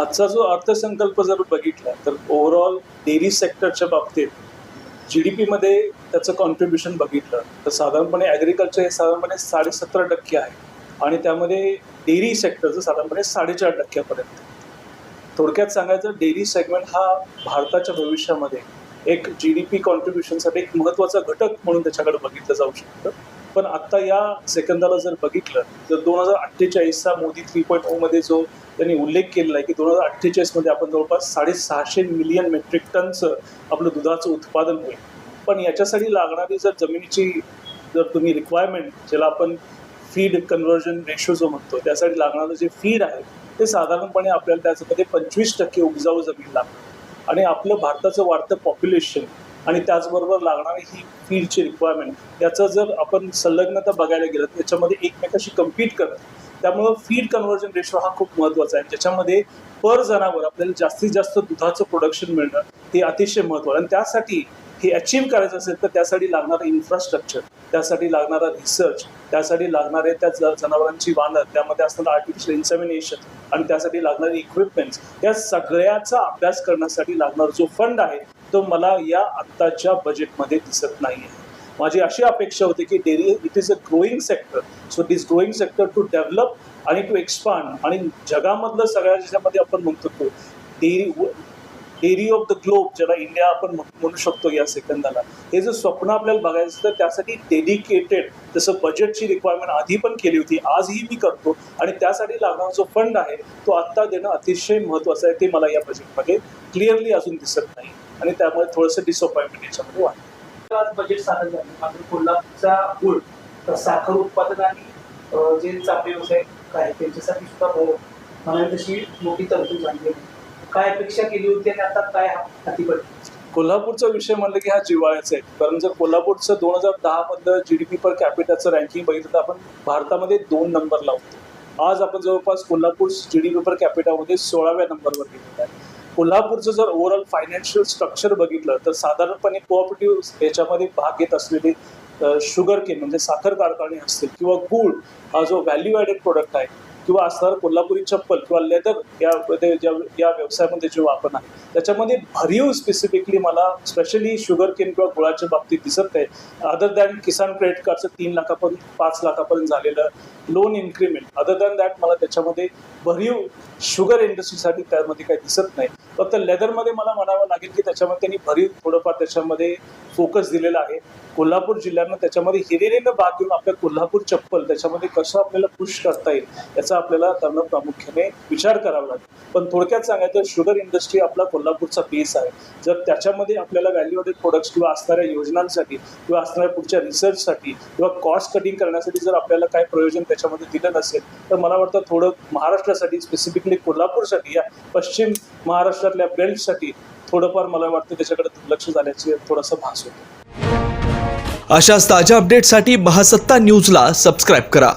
आजचा जो अर्थसंकल्प जर बघितला तर ओव्हरऑल डेअरी सेक्टरच्या बाबतीत जी डी पीमध्ये त्याचं कॉन्ट्रीब्युशन बघितलं तर साधारणपणे ॲग्रिकल्चर हे साधारणपणे साडेसतरा टक्के आहे. आणि त्यामध्ये डेअरी सेक्टरचं साधारणपणे साडेचार टक्क्यापर्यंत. थोडक्यात सांगायचं डेअरी सेगमेंट हा भारताच्या भविष्यामध्ये एक जी डी पी कॉन्ट्रीब्युशनसाठी एक महत्त्वाचा घटक म्हणून त्याच्याकडे बघितलं जाऊ शकतं. पण आत्ता या सेकंदाला जर बघितलं तर दोन हजार अठ्ठेचाळीसचा मोदी थ्री पॉईंट ओमध्ये जो त्यांनी उल्लेख केलेला आहे की दोन हजार अठ्ठेचाळीसमध्ये आपण जवळपास साडेसहाशे मिलियन मेट्रिक टनचं आपलं दुधाचं उत्पादन होईल. पण याच्यासाठी लागणारी जर जमिनीची जर तुम्ही रिक्वायरमेंट ज्याला आपण फीड कन्व्हर्जन रेशो जो म्हणतो त्यासाठी लागणारं जे फीड आहे ते साधारणपणे आपल्याला त्याच्यामध्ये पंचवीस टक्के उपजाऊ जमीन लागतं आणि आपलं भारताचं वाढतं पॉप्युलेशन आणि त्याचबरोबर लागणारी ही फील्डची रिक्वायरमेंट याचं जर आपण संलग्नता बघायला गेलं तर त्याच्यामध्ये एकमेकाशी कम्पीट करत त्यामुळं फीड कन्व्हर्जन रेशो हा खूप महत्त्वाचा आहे. ज्याच्यामध्ये पर जनावर आपल्याला जास्तीत जास्त दुधाचं प्रोडक्शन मिळणं हे अतिशय महत्त्वाचं आणि त्यासाठी हे अचीव करायचं असेल तर त्यासाठी लागणारं इन्फ्रास्ट्रक्चर त्यासाठी लागणारा रिसर्च त्यासाठी लागणारे त्या ज- जनावरांची वानर त्यामध्ये असणारं आर्टिफिशियल इन्सेमिनेशन आणि त्यासाठी लागणारे इक्विपमेंट्स या सगळ्याचा अभ्यास करण्यासाठी लागणारा जो फंड आहे तो मला या आत्ताच्या बजेटमध्ये दिसत नाही आहे माझी अशी अपेक्षा होती की dairy it is a growing sector so this growing sector to develop आणि टू एक्सपांड आणि जगामधलं सगळ्या ज्याच्यामध्ये आपण म्हणतो तो dairy dairy of the globe ज्याला इंडिया आपण म्हणू शकतो या सेकंदाला. हे जर स्वप्न आपल्याला बघायचं असतं तर त्यासाठी डेडिकेटेड जसं बजेटची रिक्वायरमेंट आधी पण केली होती आजही मी करतो. आणि त्यासाठी लागणारा जो फंड आहे तो आत्ता देणं अतिशय महत्त्वाचं आहे ते मला या बजेटमध्ये क्लिअरली अजून दिसत नाही. आणि त्यामुळे थोडंसं डिसअपॉइंटमेंट याच्यामध्ये वाटतं आज बजेट सादर झालं. मात्र कोल्हापूरचा गुळ साखर उत्पादन आणि जे चापे व्यवसाय काय त्यांच्यासाठी सुद्धा भाव तशी मोठी तरतूद झाली आहे. काय अपेक्षा केली होती आणि आता काय हाती पडली? कोल्हापूरचा विषय म्हणलं की हा जिव्हाळ्याचा आहे. कारण जर कोल्हापूरचं दोन हजार दहा मधलं जी डी पी पर कॅपिटाचं रँकिंग बघितलं तर आपण भारतामध्ये दोन नंबर लावतो. आज आपण जवळपास Kolhapur G D P per कॅपिटामध्ये सोळाव्या नंबरवर गेलेलं आहे. कोल्हापूरचं जर ओव्हरऑल फायनान्शियल स्ट्रक्चर बघितलं तर साधारणपणे कोऑपरेटिव्ह याच्यामध्ये भाग घेत असलेले शुगर केन म्हणजे साखर कारखाने असतील किंवा गूळ हा जो व्हॅल्यू ॲडेड प्रोडक्ट आहे किंवा असणारं कोल्हापुरी चप्पल किंवा लेदर यामध्ये ज्या या व्यवसायामध्ये जे वापर आहे त्याच्यामध्ये भरीव स्पेसिफिकली मला स्पेशली शुगर केन किंवा गुळाच्या बाबतीत दिसत आहे. अदर दॅन किसान क्रेडिट कार्डचं तीन लाखापर्यंत पाच लाखापर्यंत झालेलं loan increment other than that मला त्याच्यामध्ये भरीव शुगर इंडस्ट्रीसाठी त्यामध्ये काही दिसत नाही. फक्त लेदरमध्ये मला म्हणावं लागेल की त्याच्यामध्ये त्यांनी भरीव थोडंफार त्याच्यामध्ये फोकस दिलेला आहे. कोल्हापूर जिल्ह्यानं त्याच्यामध्ये हिरिरीनं बाद घेऊन आपल्या कोल्हापूर चप्पल त्याच्यामध्ये कसं आपल्याला पुश करता येईल याचा आपल्याला त्यांना प्रामुख्याने विचार करावा लागेल. पण थोडक्यात सांगायचं शुगर इंडस्ट्री आपला कोल्हापूरचा बेस आहे. जर त्याच्यामध्ये आपल्याला व्हॅल्यू प्रोडक्ट्स किंवा असणाऱ्या योजनांसाठी किंवा असणाऱ्या पुढच्या रिसर्चसाठी किंवा कॉस्ट कटिंग करण्यासाठी जर आपल्याला काय प्रयोजन त्याच्यामध्ये दिलं नसेल तर मला वाटतं थोडं महाराष्ट्रासाठी स्पेसिफिकली कोल्हापूरसाठी या पश्चिम महाराष्ट्रातल्या बेल्टसाठी थोडंफार मला वाटतं त्याच्याकडे दुर्लक्ष झाल्याचे थोडासा भास होतो. अशाच ताज्या अपडेटसाठी महासत्ता न्यूजला सबस्क्राईब करा.